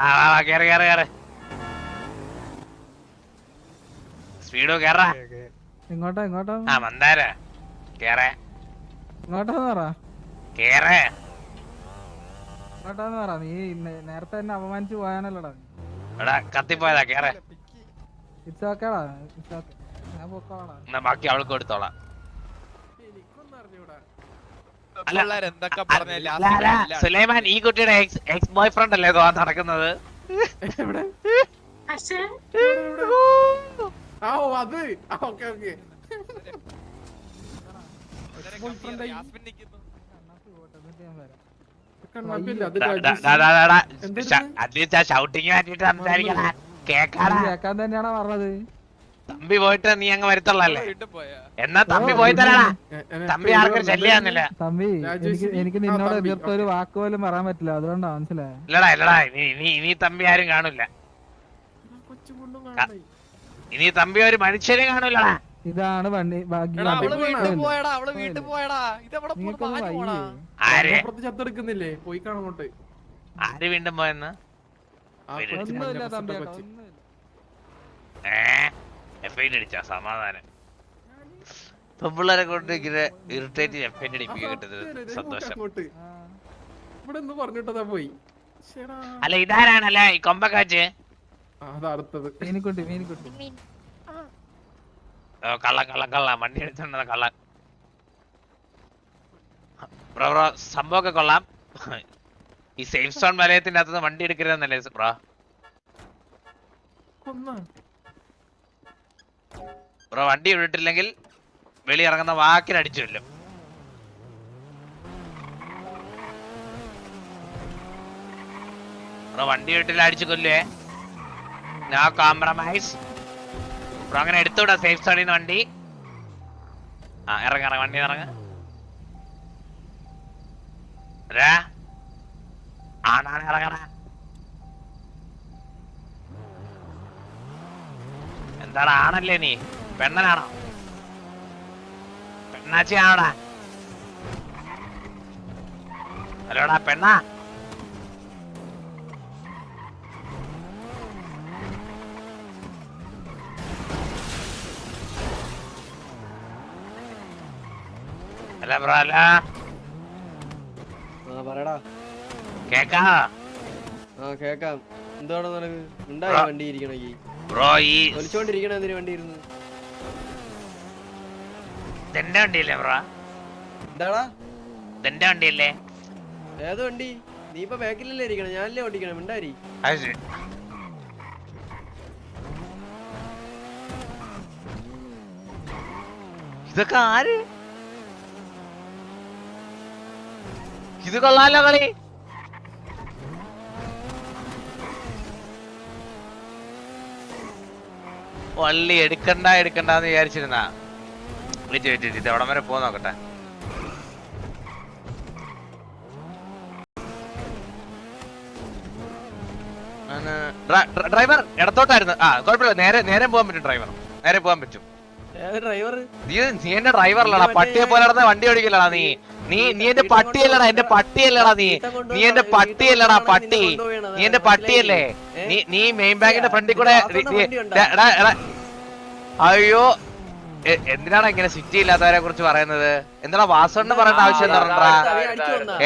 ആ വാ വാ കേറ് കേറ് കേറ്. സ്പീഡോ കേറാ. ഇങ്ങോട്ടാ ഇങ്ങോട്ടാ. ആ മന്ദാര. കേറേ. ഇങ്ങോട്ടാന്ന് പറ. കേറേ. ഇങ്ങോട്ടാന്ന് പറ. നീ നേരത്തെ എന്നെ അപമാനിച്ചു പോയാനല്ലടാ എടാ കത്തിപ്പോയതാ കേറേ. ഇറ്റ്സ് ഓക്കേടാ ഇറ്റ്സ് ഓക്കെ ഞാൻ പൊക്കോളാം. എന്നാ ബാക്കി അവൾക്ക് കൊടുത്തോളാം. എനിക്കൊന്നും അറിഞ്ഞൂടാ. സുലൈമാൻ ഈ കുട്ടിയുടെ എക്സ് എക്സ് ബോയ് ഫ്രണ്ട് അല്ലേ ഇതോ നടക്കുന്നത്? ഷൗട്ടിങ് മാറ്റിട്ട് സംസാരിക്കണ കേക്കാടാ കേക്കാൻ തന്നെയാണോ പറഞ്ഞത്? തമ്പി പോയിട്ട് നീ അങ്ങ് വരത്തുള്ളല്ലേ എന്നാ തമ്പി പോയി തരാടാ എ- എന്നെ തമ്പി ആർക്കും ശല്യാന്നില്ല തമ്പി എനിക്ക് നിന്നോട് എതിർത്ത ഒരു. വാക്ക് പോലും പറയാൻ പറ്റില്ല. അതുകൊണ്ടാ മനസ്സിലായ? ഇല്ലടാ ഇല്ലടാ. ഇനി ഇനി തമ്പി ആരും കാണൂല. ഇനി തമ്പി ഒരു മനുഷ്യനെ കാണൂല ഇതാണ് വണ്ടി ബാക്കി ആര്? അപ്പുറത്ത് ചത്തെടുക്കുന്നില്ലേ? പോയി കാണങ്ങോട്ട് ആര് വീണ്ടും പോയെന്ന്? ഒന്നുമില്ല തമ്പി. ഏ? എഫ് ഐ അടിച്ചാ സമാധാനം. പെമ്പിള്ളേരെ കൊണ്ട് ഇങ്ങനെ ഇറിറ്റേറ്റ് എഫൈൻ അടിപ്പിക്കാൻ കിട്ടുന്നത് സന്തോഷം. ഇവിടെ ഒന്ന് പറഞ്ഞിട്ടതാ പോയി. അല്ല ഇതാരാണല്ലേ? ഈ കൊമ്പക്കാച്ച്? ആ, അതാ അടുത്തത്. മീനിക്കുട്ടി മീനിക്കുട്ടി. ഓ, കള്ളൻ കള്ളൻ കള്ളൻ. വണ്ടി എടുത്തോണ്ടെന്ന ബ്രോ ബ്രോ സംഭവമൊക്കെ കൊള്ളാം. ഈ സേഫ് സോൺ വലയത്തിന്റെ അകത്തുനിന്ന് വണ്ടി എടുക്കരുതെന്നല്ലേ ബ്രോ? കൊന്ന. ബ്രോ വണ്ടി വിട്ടിട്ടില്ലെങ്കിൽ വെളി ഇറങ്ങുന്ന വാക്കിന് അടിച്ചു കൊല്ലും. ബ്രോ വണ്ടി വീട്ടിൽ അടിച്ചു കൊല്ലേ നോ കോംപ്രമൈസ് ബ്രോ അങ്ങനെ എടുത്തുവിടാ സേഫ് നിന്ന് വണ്ടി. ആ ഇറങ്ങ ഇറങ്ങ വണ്ടി ഇറങ്ങ. എന്താണ് ആണല്ലേ നീ? പെണ്ണനാണോ? പെണ്ണാച്ചിയാണോടാ? ഹലോടാ പെണ്ണ. അല്ല ബ്രോ അല്ല പറയടാ. കേക്കാ ആ കേക്കാം. എന്താണ് നിനക്ക്? ഉണ്ടായി. വണ്ടി ഇരിക്കണെങ്കി? ബ്രോ ഈ ഒലിച്ചോണ്ടിരിക്കണ എന്തിനു വണ്ടി ഇരുന്ന്? ഇതെന്റെ വണ്ടിയല്ലേ ബ്രാ? എന്താടാ? ഇതെന്റെ വണ്ടിയല്ലേ? ഏത് വണ്ടി? നീ ഇപ്പൊ ബാക്കിലല്ലേ ഇരിക്കണം ഞാനല്ലേ ഓടിക്കണം മിണ്ടാരി ഇതൊക്കെ ആര്? ഇത് കൊള്ളാലോ കളി. വള്ളി എടുക്കണ്ട എടുക്കണ്ടെന്ന് വിചാരിച്ചിരുന്നാ. വിളിച്ചു വെയിറ്റ് ഇത് എവിടം വരെ പോ നോക്കട്ടെ. ഡ്രൈവർ ഇടത്തോട്ടായിരുന്നു. ആ കുഴപ്പമില്ല. നേരെ നേരെ പോകാൻ പറ്റും ഡ്രൈവർ. നേരെ പോകാൻ പറ്റും. നീ നീ എന്റെ ഡ്രൈവറല്ലടാ പട്ടിയെ പോലെ നടന്ന വണ്ടി ഓടിക്കില്ലടാ നീ. നീ നീ എന്റെ പട്ടിയല്ലടാ എന്റെ പട്ടിയല്ലടാ നീ. നീ എന്റെ പട്ടിയല്ലടാ പട്ടി നീ എന്റെ പട്ടിയല്ലേ നീ നീ മെയിൻ ബാങ്കിന്റെ ഫ്രണ്ടിൽ കൂടെ. അയ്യോ. എന്തിനാണ് ഇങ്ങനെ സിറ്റി ഇല്ലാത്തവരെ കുറിച്ച് പറയുന്നത്? എന്താണ് വാസോണ്ട് പറയേണ്ട ആവശ്യം എന്താ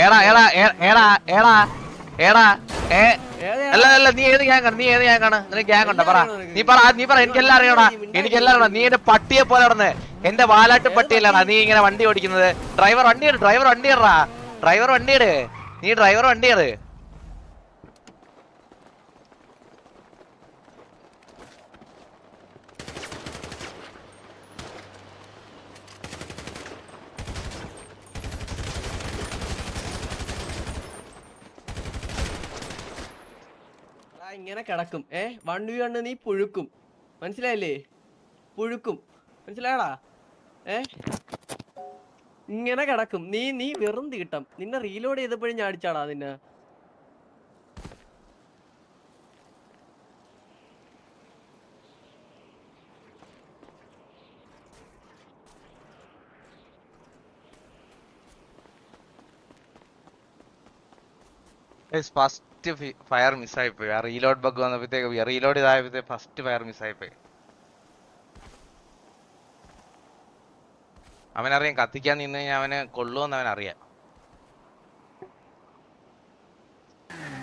ഏടാ ഏടാ ഏടാ ഏടാ ഏടാ ഏ? അല്ല അല്ല നീ ഏത് ഗ്യാങ് നീ ഏത് ഗ്യാങ് ആണ്? നിനക്ക് ഗ്യാങ് ഉണ്ടോ? പറ. നീ പറ നീ പറ എനിക്കെല്ലാം അറിയണടാ. എനിക്കെല്ലാം അറിയണം നീ എന്റെ പട്ടിയെ പോലെ നടന്ന് എന്റെ വാലാട്ട് പട്ടിയല്ലടാ നീ ഇങ്ങനെ വണ്ടി ഓടിക്കുന്നത്? ഡ്രൈവർ വണ്ടി ഡ്രൈവർ വണ്ടി ഇടറാ. ഡ്രൈവർ വണ്ടി ഇട്. നീ ഡ്രൈവർ വണ്ടി ഇട്. ഇങ്ങനെ കിടക്കും. ഏ വണ്ടി കണ്ട് നീ പുഴുക്കും. മനസ്സിലായില്ലേ? പുഴുക്കും. മനസ്സിലായടാ? ഏ? ഇങ്ങനെ കിടക്കും. നീ നീ വെറും തീട്ടം. നിന്നെ റീലോഡ് ചെയ്തപ്പോഴും ഞാൻ അടിച്ചാടാ നിന്നെ. ഫസ്റ്റ് ഫസ്റ്റ് ഫയർ മിസ്സായി പോയി ആ റീലോഡ് ബഗ് വന്നപ്പോഴത്തേക്ക് റീലോഡ് ഇതായപ്പോഴത്തെ ഫസ്റ്റ് ഫയർ മിസ്സായി പോയി അവനറിയാം കത്തിക്കാൻ നിന്ന് കഴിഞ്ഞാൽ അവന് കൊള്ളുമെന്ന് അവൻ അറിയാം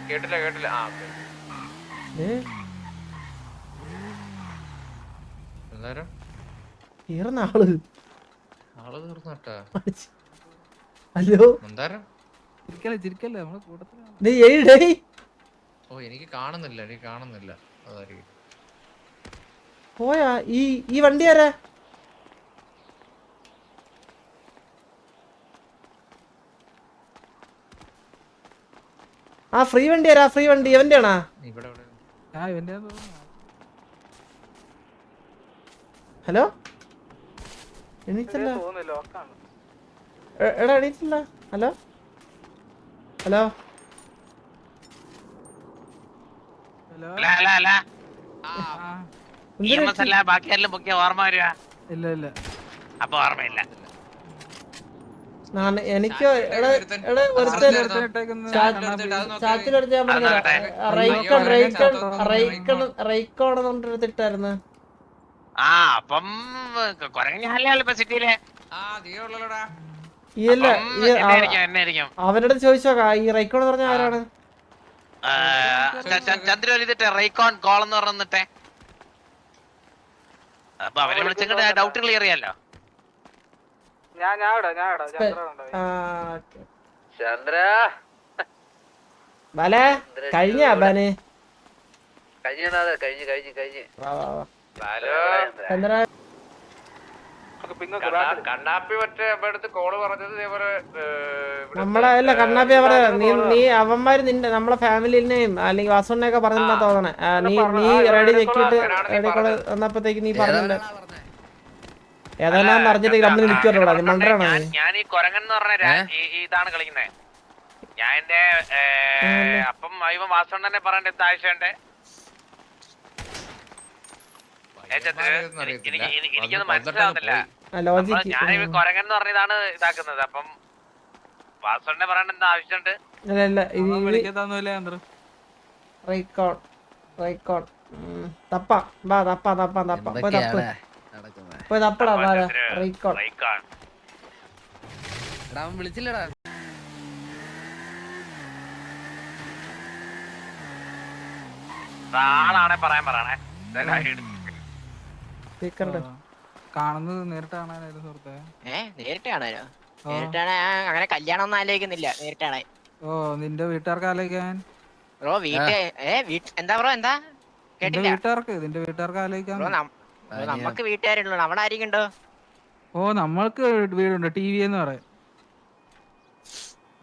കേട്ടില്ല കേട്ടില്ല. ആ ഓക്കേ. ഏ? എല്ലാരും തീർന്ന ആൾ. ആൾ തീർന്നട്ടാ ഹലോ? എന്താരം ചിരിക്കല്ലേ ചിരിക്കല്ലേ? നമ്മളെ കൂട്ടത്തിലാണ്. നീ ഓ എനിക്ക് കാണുന്നില്ല എനിക്ക് കാണുന്നില്ല. അതായിരിക്കും. പോയാ ഈ ഈ വണ്ടി ആരാ? ആ ഫ്രീ വണ്ടി ആരാ? ഫ്രീ വണ്ടി എവന്റെ ആണാ? ഇവിടെ ഇവിടെ. ആ ഇവന്റെ തോന്നുന്നു. ഹലോ? എണീച്ചല്ല എ- എടാ എണീറ്റല്ല. ഹലോ? ഹലോ ഹലോ അല്ല. അല്ല അല്ല ആ. ഇ എം എസ് അല്ല ബാക്കി ആരെല്ലാം പൊക്കിയ ഓർമ്മ വരിക. ഇല്ല ഇല്ല. അപ്പൊ ഓർമ്മയില്ല. എനിക്ക് ആ അപ്പം സിറ്റിയിലെ. അവനോട് ചോദിച്ചോക്കാ ഈ റൈക്കോൺ പറഞ്ഞ ആരാണ്? ചന്ദ്രൻ ഇതിട്ടെ റൈക്കോൺ കോൾ എന്ന് പറഞ്ഞിട്ടെ അപ്പൊ അവരെ വിളിച്ചിട്ട് ഡൗട്ട് ക്ലിയർ ചെയ്യാലോ? ഞാൻ ഞാൻ ഇവിടെ ഞാൻ ഇവിടെ ആ, ഓക്കേ. ബാലെ കഴിഞ്ഞ ബാന് വാ, വാ, കഴിഞ്ഞ് ചന്ദ്ര. കണ്ണാപ്പി മറ്റേ അടുത്ത് കോൾ പറഞ്ഞത് ഇതേപോലെ നമ്മളെ അല്ല കണ്ണാപ്പിയ പറയാ നീ നീ അവന്മാര് നിന്റെ നമ്മളെ ഫാമിലിനെയും അല്ലെങ്കിൽ വാസുണ്ണയൊക്കെ പറഞ്ഞാ തോന്നണേ. നീ നീ റെഡി ഞെക്കിയിട്ട് റെഡി കോൾ വന്നപ്പോഴത്തേക്ക് നീ പറഞ്ഞില്ല? ഏതാണ്ടാന്ന് അറിഞ്ഞിട്ട് നമ്മൾ നിൽക്കുമല്ലോ മണ്ടറാണോ ഞാൻ ഈ കൊരങ്ങൻ എന്ന് പറഞ്ഞ ഇതാണ് കളിക്കുന്നത് ഞാൻ എന്റെ അപ്പം ഇവൻ വാസുണ്ണനെ പറയണ്ട എന്താ ആവശ്യമുണ്ട് എനിക്കത് മനസ്സിലാവുന്നില്ല ഞാനിവ ഞാൻ ഈ കൊരങ്ങൻ എന്ന് പറഞ്ഞ ഇതാണ് ഇതാക്കുന്നത്. അപ്പം വാസവനെ പറയണ്ട എന്താ ആവശ്യമുണ്ട് റൈക്കോൺ ഉം, തപ്പ ബാ തപ്പ തപ്പ തപ്പ. പോയി തപ്പ്. പോയി തപ്പടാ റൈക്കോൺ റൈക്കോൺ വിളിച്ചില്ലടാ. ആളാണെ പറയാൻ പറയണേ. കാണുന്നത് നേരിട്ട് കാണാനായിരുന്നു സുഹൃത്തെ. ഏ നേരിട്ട് കാണാനോ? അങ്ങനെ കല്യാണം ഒന്നും ആലോചിക്കുന്നില്ല നേരിട്ടാണ്. ഓ നിന്റെ വീട്ടുകാർക്ക് ആലോചിക്കാൻ? ബ്രോ വീട്ട് ഏ വീട്ട് എന്താ ബ്രോ എന്താ? കേട്ടില്ല. വീട്ടുകാർക്ക് നിന്റെ വീട്ടുകാർക്ക് ആലോചിക്കാൻ? ബ്രോ നമ്മക്ക് വീട്ടുകാരുള്ളൂ അവിടെ ആരെങ്കിലും ഉണ്ടോ ഓ നമ്മൾക്ക് വീടുണ്ട് ടി വി എന്ന് പറയും.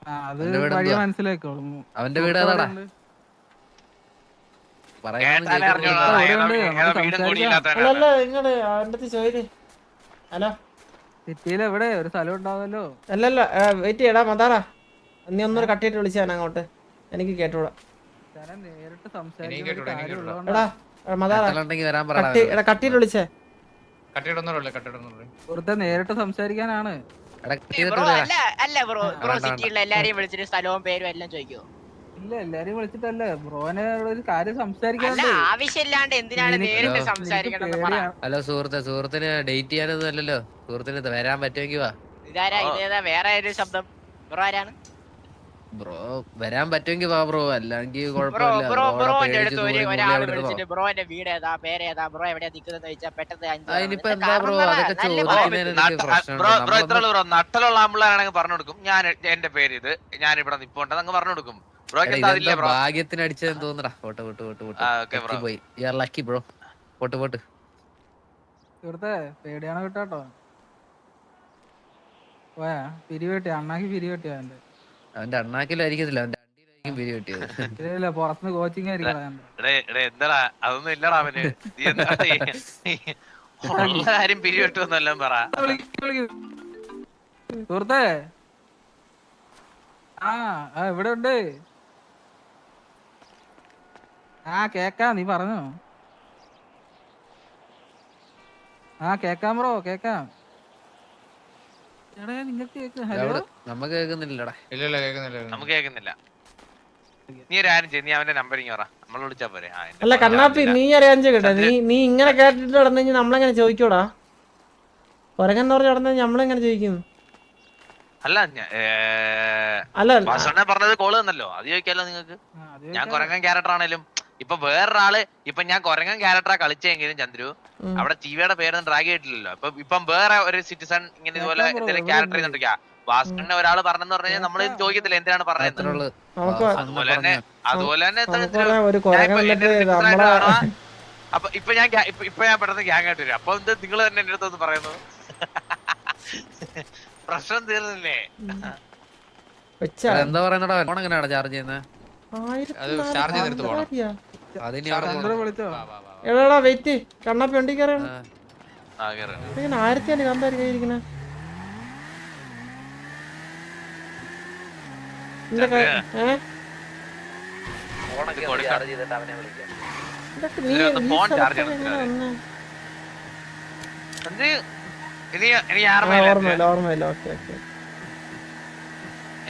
ആ അത് അവന്റെ വീട് വഴിയെ മനസ്സിലാക്കോളും അവന്റെ വീട് ഏതാടാ? നമുക്ക് ഹലോ. സിറ്റിയിൽ എവിടെ ഒരു സ്ഥലം ഉണ്ടാവുമല്ലോ. അല്ലല്ല വെയിറ്റ് ചെയ്യടാ മതാറാ നീ ഒന്നൊരു കട്ടിയിട്ട് വിളിച്ചാൻ അങ്ങോട്ട്. എനിക്ക് കേട്ടൂടാ. നേരിട്ട് കട്ടിയിട്ട് വിളിച്ചേ. നേരിട്ട് സംസാരിക്കാനാണ്. അല്ല അല്ല ബ്രോ. ബ്രോ സിറ്റിയിലുള്ള എല്ലാരെയും വിളിച്ചിട്ട് സ്ഥലവും പേരും എല്ലാം ചോദിക്കുവോ ഇല്ല എല്ലാരെയും വിളിച്ചിട്ടല്ല. ബ്രോനെ ഒരു കാര്യം അല്ല സംസാരിക്കാനുണ്ട് ആവശ്യമില്ലാണ്ട് എന്തിനാണ് നിനക്ക് നേരിട്ട് നിനക്ക് സംസാരിക്കണം അല്ല പറ. പേടിയാ- സുഹൃത്തെ സുഹൃത്തിന് ഡേറ്റ് ചെയ്യാനൊന്നും അല്ലല്ലോ. സുഹൃത്തിന് ഇത് വരാൻ പറ്റുമെങ്കിൽ വാ. ഇതാരാ? ഇതേതാ വേറെ ഒരു ശബ്ദം. ബ്രോ ആരാണ്? ബ്രോ വരാൻ പറ്റുമെങ്കിൽ വാ ബ്രോ. അല്ലെങ്കിൽ ബ്രോ കുഴപ്പമില്ല. ബ്രോ ബ്രോടെ ബ്രോന്റെ പേടിച്ച് അടുത്ത് ഒരു ഒരാൾ അവിടുന്ന് പോ. വിളിച്ചിട്ട് ബ്രോന്റെ വീട് ഏതാ പേരേതാ ബ്രോ എവിടെയാ നിൽക്കുന്നത് ചോദിച്ചാൽ പെട്ടെന്ന് അഞ്ച് ആ, ഇനിയിപ്പോ നിന്റെ എന്താ ബ്രോ, പറ. അതൊക്കെ നല്ല ചോദിക്കുന്നതിന്. എനിക്ക് പ്രശ്നമുണ്ട്. ബ്രോ ബ്രോ ഇത്ര നമ്മളൊന്നും- ബ്രോ? നട്ടലുള്ള ആമ്പിളാണെങ്കിൽ പറഞ്ഞു കൊടുക്കും. ഞാൻ എന്റെ പേര് ഇത്. ഞാൻ ഇവിടെ നിപ്പോണ്ടെന്ന് അങ്ങ് പറഞ്ഞു കൊടുക്കും. എന്താ ഭാഗ്യത്തിന് അടിച്ചതെന്ന് തോന്നടാ പോട്ട് പോട്ട് പോട്ട് പോട്ട്. പോയി യു ആർ ലക്കി ബ്രോ പോട്ട് പോട്ട്. സുഹൃത്തെ പേടിയാണ് കിട്ടാട്ടോ. പോയാ പിരിവെട്ടി അണ്ണാക്കി പിരിവെട്ടിയാ എന്റെ അവന്റെ അണ്ണാക്കിലായിരിക്കത്തില്ല. അവന്റെ അണ്ടിയിലായിരിക്കും പിരി വെട്ടിയത്. ഇല്ല പുറത്തുനിന്ന് കോച്ചിങ് ആയിരിക്കും എന്റെ എടേ എടേ എന്താടാ? അതൊന്നും ഇല്ലടാ അവന്. നീ ഉള്ള കാര്യം പിരിവെട്ടുമെന്നെല്ലാം പറ. സുഹൃത്തെ ആ ആ ഇവിടെ ഉണ്ട്. ആ കേക്കാ നീ പറഞ്ഞു? ആ കേക്കാം ബ്രോ കേക്കാം. എടാ നിങ്ങൾക്ക് കേക്ക് ഹലോ? അവിടെ നമുക്ക് കേൾക്കുന്നില്ലടാ. ഇല്ല ഇല്ല കേൾക്കുന്നില്ല നമുക്ക് കേൾക്കുന്നില്ല. നീ ഒരു നീ അവന്റെ നമ്പർ നമ്മൾ വിളിച്ചാ പോരെ. അല്ല കണ്ണാപ്പി നീ അറിയാൻ കേട്ടോ. നീ നീ ഇങ്ങനെ കേട്ടിട്ട് നടന്നു കഴിഞ്ഞാൽ നമ്മളെങ്ങനെ ചോദിക്കൂടാ? കൊരങ്ങെന്ന് പറഞ്ഞ് നടന്നു നമ്മളെങ്ങനെ ചോദിക്കും? അല്ല അല്ല പറഞ്ഞത് കോൾ തന്നല്ലോ. അത് ചോദിക്കാലോ നിങ്ങക്ക്. ഞാൻ കൊരങ്ങൻ ക്യാരക്ടർ ആണേലും ഇപ്പൊ വേറൊരാൾ ഇപ്പൊ ഞാൻ കൊരങ്ങൻ ക്യാരക്ടറാ കളിച്ചെങ്കിലും ചന്ദ്രു. അവിടെ ടിവിയുടെ പേരൊന്നും ഡ്രാഗ് ചെയ്തിട്ടില്ലല്ലോ. ഇപ്പൊ ഇപ്പം വേറെ ഒരു സിറ്റിസൺ ഇങ്ങനെ ഇതുപോലെ എന്തെങ്കിലും ക്യാരക്ടർ ഇവിടെ ഭാസ്കറിനെ ഒരാൾ പറഞ്ഞെന്ന് പറഞ്ഞാൽ നമ്മൾ ചോദിക്കത്തില്ല എന്തിനാണ് പറഞ്ഞത് പറയുന്നത്. അതുപോലെ തന്നെ അതുപോലെ തന്നെ. അപ്പൊ ഇപ്പൊ ഞാൻ ഇപ്പൊ- ഞാൻ പെട്ടെന്ന് ഗ്യാങ് ആയിട്ട് വരും. അപ്പൊ എന്ത് നിങ്ങൾ തന്നെ എന്റെ അടുത്ത് പറയുന്നു. പ്രശ്നം തീർന്നില്ലേ? വെച്ച. എന്താ പറയുന്നടാ? ഫോൺ എങ്ങനെയാണ് ചാർജ് ചെയ്യുന്നത് വെയിറ്റ് കണ്ണാപ്പി വണ്ടി കയറാണ് ആയിരത്തി കമ്പാരി കയ്യിരിക്കണ ഓർമ്മയില്ല ഓർമ്മയില്ല ഓക്കെ ഓക്കെ.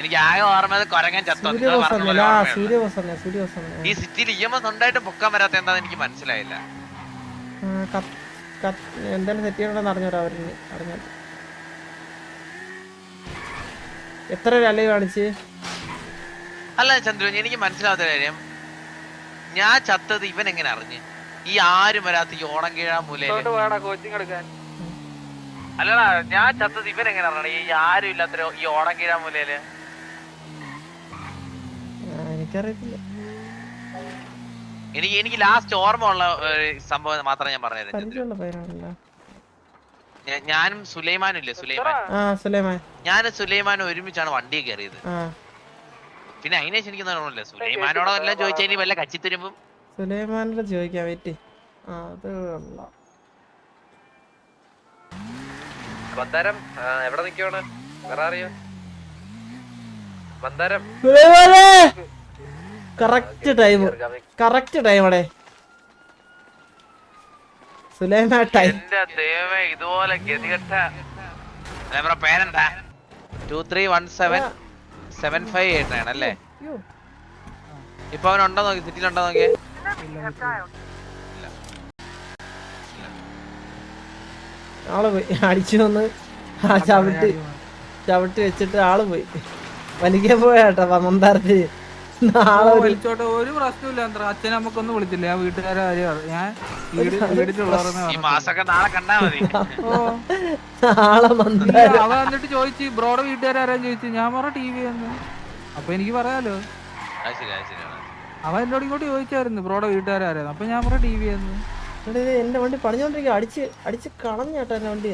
എനിക്ക് ആകെ ഓർമ്മ കൊരങ്ങൻ ചത്തോ. ഈ സിറ്റിയിൽ ഇ എം എസ് ഉണ്ടായിട്ട് പൊക്കാൻ വരാത്ത എന്താന്ന് എനിക്ക് മനസ്സിലായില്ല. എന്തായാലും സെറ്റ് ചെയ്യണമെന്ന് അറിഞ്ഞോരാ അവരിന് അറിഞ്ഞോ എത്ര കാണിച്ച്? അല്ല ചന്ദ്രു എനിക്ക് മനസ്സിലാവാത്ത കാര്യം. ഞാൻ ചത്തത് ഇവൻ എങ്ങനെ അറിഞ്ഞ്? ഈ ആരും വരാത്ത ഈ ഓണം കീഴാ മൂലയിൽ. കോച്ചിങ് എടുക്കാൻ. അല്ലടാ ഞാൻ ചത്തത് ഇവൻ എങ്ങനെ അറിഞ്ഞു? ഈ ആരും ഇല്ലാത്ത ഈ ഓണം കീഴാ മൂലയിൽ. എനിക്കറിയത്തില്ല. എനിക്ക് എനിക്ക് ലാസ്റ്റ് ഓർമ്മ ഉള്ള സംഭവം മാത്രമേ ഞാൻ പറഞ്ഞുതരാം ഞാനും സുലൈമാനും ഇല്ലേ? സുലൈമാൻ. ഞാനും സുലൈമാനും ഒരുമിച്ചാണ് വണ്ടി കയറിയത്. പിന്നെ അതിനെ എനിക്ക് തോന്നുന്നില്ല സുലൈമാനോടോ എല്ലാം ചോദിച്ചാൽ ഇനി വല്ല കച്ചിത്തുരുമ്പും? സുലൈമാനോട് ചോദിക്കാം വെയിറ്റ്. ആ അത് മന്ദാരം എവിടെ നിൽക്കുവാണ് വേറെ അറിയോ മന്ദാരം കറക്റ്റ് ടൈം കറക്റ്റ് ടൈം അടേ സുലൈമാ ടൈം ദൈവമേ ഇതുപോലെ ഗതികെട്ട നമ്മുടെ പേരെന്താ? Two three one seven seven five eight nine അല്ലേ? ഇപ്പൊ അവൻ ഉണ്ടോ നോക്കി സിറ്റിയിലുണ്ടോ നോക്കിയേ ആൾ പോയി. അടിച്ചു വന്ന് ആ ചവിട്ടി ചവിട്ടി വെച്ചിട്ട് ആൾ പോയി. വലിക്കാൻ പോയാട്ടോ മന്ദാരത്തിൽ നാളെ ഒരു വിളിച്ചോട്ടെ ഒരു പ്രശ്നമില്ല എന്താ അച്ഛൻ നമുക്കൊന്നും വിളിച്ചില്ല. ഞാൻ വീട്ടുകാരെ കാര്യം. ഞാൻ അവൻ എന്നിട്ട് ചോദിച്ചു ബ്രോയുടെ വീട്ടുകാരാരാന്ന് ചോദിച്ചു? ഞാൻ പറ ടി വി എന്ന്. അപ്പൊ എനിക്ക് പറയാലോ? അവൻ എന്നോട് ഇങ്ങോട്ട് ചോദിച്ചായിരുന്നു ബ്രോയുടെ വീട്ടുകാരായിരുന്നു അപ്പൊ ഞാൻ പറ ടി വി എന്ന്. എന്റെ വണ്ടി പണിഞ്ഞോണ്ടിരിക്കും അടിച്ച് അടിച്ച് കളഞ്ഞേട്ടാ എന്റെ വണ്ടി.